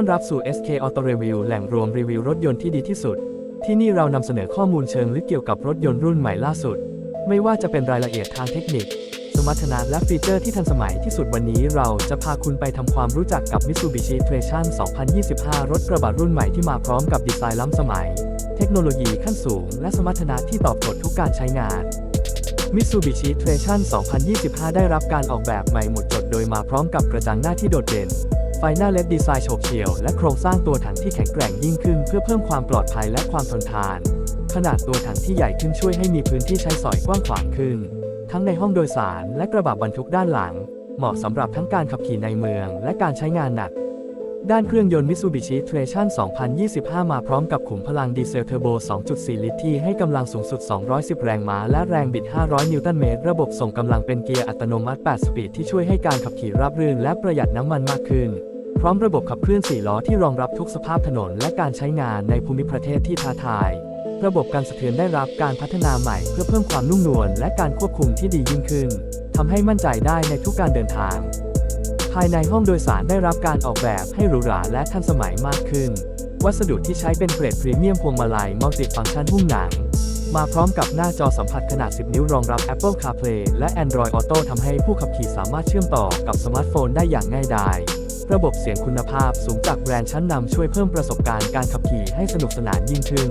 อนรับสู่ SK Auto Review แหล่งรวมรีวิวรถยนต์ที่ดีที่สุด ที่นี่เรานำเสนอข้อมูลเชิงลึกเกี่ยวกับรถยนต์รุ่นใหม่ล่าสุด ไม่ว่าจะเป็นรายละเอียดทางเทคนิค สมรรถนะและฟีเจอร์ที่ทันสมัยที่สุดวันนี้เราจะพาคุณไปทำความรู้จักกับ Mitsubishi Triton 2025 รถกระบะรุ่นใหม่ที่มาพร้อมกับดีไซน์ล้ำสมัย เทคโนโลยีขั้นสูง และสมรรถนะที่ตอบโจทย์ทุกการใช้งาน Mitsubishi Triton 2025 ได้รับการออกแบบใหม่หมดจดโดยมาพร้อมกับกระจังหน้าที่โดดเด่น ไฟหน้าเลดดีไซน์โฉบเฉี่ยว และโครงสร้างตัวถังที่แข็งแกร่งยิ่งขึ้น เพื่อเพิ่มความปลอดภัยและความทนทาน ขนาดตัวถังที่ใหญ่ขึ้นช่วยให้มีพื้นที่ใช้สอยกว้างขวางขึ้น ทั้งในห้องโดยสารและกระบะบรรทุกด้านหลัง เหมาะสำหรับทั้งการขับขี่ในเมือง และการใช้งานหนัก ด้านเครื่องยนต์ Mitsubishi Triton 2025 มาพร้อมกับขุมพลังดีเซลเทอร์โบ 2.4 ลิตรที่ให้กำลังสูงสุด 210 แรงม้า และแรงบิด 500 นิวตันเมตร ระบบส่งกำลังเป็นเกียร์อัตโนมัติ 8 สปีดที่ช่วยให้การขับขี่ราบรื่น และประหยัดน้ำมันมากขึ้น พร้อมระบบขับเคลื่อน4ล้อที่รองรับทุกสภาพถนนและการใช้งานในภูมิประเทศที่ท้าทาย ระบบการสะเทือนได้รับการพัฒนาใหม่เพื่อเพิ่มความนุ่มนวลและการควบคุมที่ดียิ่งขึ้นทำให้มั่นใจได้ในทุกการเดินทาง ภายในห้องโดยสารได้รับการออกแบบให้หรูหราและทันสมัยมากขึ้น วัสดุที่ใช้เป็นเกรดพรีเมียมพวงมาลัยมัลติฟังก์ชันหุ้มหนังมาพร้อมกับหน้าจอสัมผัสขนาด 10 นิ้วรองรับ Apple CarPlay และ Android Auto ทำให้ผู้ขับขี่สามารถเชื่อมต่อกับสมาร์ทโฟนได้อย่างง่ายดาย ระบบเสียงคุณภาพสูงจากแบรนด์ชั้นนำช่วยเพิ่มประสบการณ์การขับขี่ให้สนุกสนานยิ่งขึ้น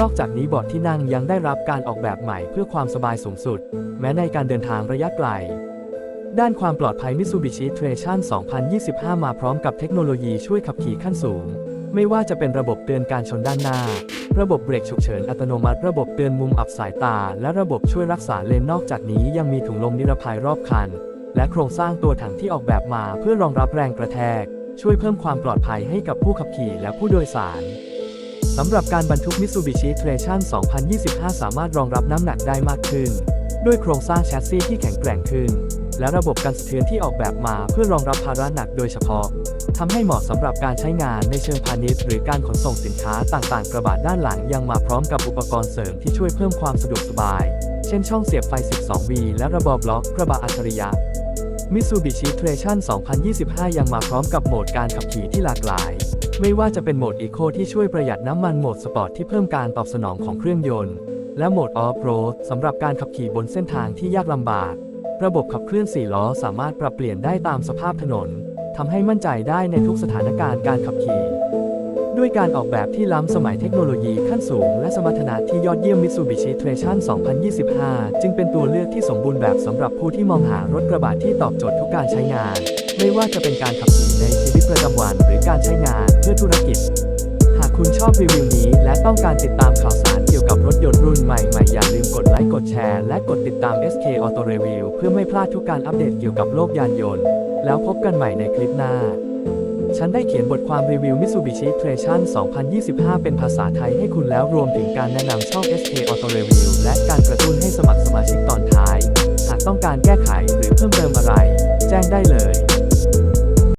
นอกจากนี้เบาะที่นั่งยังได้รับการออกแบบใหม่เพื่อความสบายสูงสุด แม้ในการเดินทางระยะไกล ด้านความปลอดภัย Mitsubishi Triton 2025 มาพร้อมกับเทคโนโลยีช่วยขับขี่ขั้นสูง ไม่ว่าจะเป็นระบบเตือนการชนด้านหน้า ระบบเบรกฉุกเฉินอัตโนมัติ ระบบเตือนมุมอับสายตา และระบบช่วยรักษาเลนนอกจากนี้ยังมีถุงลมนิรภัยรอบคัน และโครงสร้างตัวถังที่ออกแบบมาเพื่อรองรับแรงกระแทก ช่วยเพิ่มความปลอดภัยให้กับผู้ขับขี่และผู้โดยสารสำหรับการบรรทุก Mitsubishi Triton 2025 สามารถรองรับน้ำหนักได้มากขึ้น ด้วยโครงสร้างแชสซีที่แข็งแกร่งขึ้น และระบบการสะเทือนที่ออกแบบมาเพื่อรองรับภาระหนักโดยเฉพาะทำให้เหมาะสำหรับการใช้งานในเชิงพาณิชย์ หรือการขนส่งสินค้าต่างๆ กระบะด้านหลังยังมาพร้อมกับอุปกรณ์เสริมที่ช่วยเพิ่มความสะดวกสบาย เช่นช่องเสียบไฟ 12V และระบบล็อกกระบะอัจฉริยะ Mitsubishi Triton 2025 ยังมาพร้อมกับโหมดการขับขี่ที่หลากหลาย ไม่ว่าจะเป็นโหมด Eco ที่ช่วยประหยัดน้ำมันโหมดสปอร์ตที่เพิ่มการตอบสนองของเครื่องยนต์ และโหมด Off-Road สำหรับการขับขี่บนเส้นทางที่ยากลำบาก ระบบขับเคลื่อน 4 ล้อสามารถปรับเปลี่ยนได้ตามสภาพถนนทำให้มั่นใจได้ในทุกสถานการณ์การขับขี่ ด้วยการออกแบบที่ล้ำสมัยเทคโนโลยีขั้นสูง และสมรรถนะที่ยอดเยี่ยม Mitsubishi Triton 2025 จึงเป็นตัวเลือกที่สมบูรณ์แบบสำหรับผู้ที่มองหารถกระบะที่ตอบโจทย์ทุกการใช้งาน ไม่ว่าจะเป็นการขับขี่ในชีวิตประจำวัน หรือการใช้งานเพื่อธุรกิจ หากคุณชอบรีวิวนี้ และต้องการติดตามข่าวสารเกี่ยวกับรถยนต์รุ่นใหม่ๆอย่าลืมกดไลค์กดแชร์และกดติดตาม SK Auto Review เพื่อไม่พลาดทุกการอัปเดตเกี่ยวกับโลกยานยนต์ แล้วพบกันใหม่ในคลิปหน้า ฉันได้เขียนบทความรีวิว Mitsubishi Triton 2025 เป็นภาษาไทยให้คุณแล้วรวมถึงการแนะนำช่อง SK Auto Review และการกระตุ้นให้สมัครสมาชิกตอนท้าย หากต้องการแก้ไขหรือเพิ่มเติมอะไร แจ้งได้เลย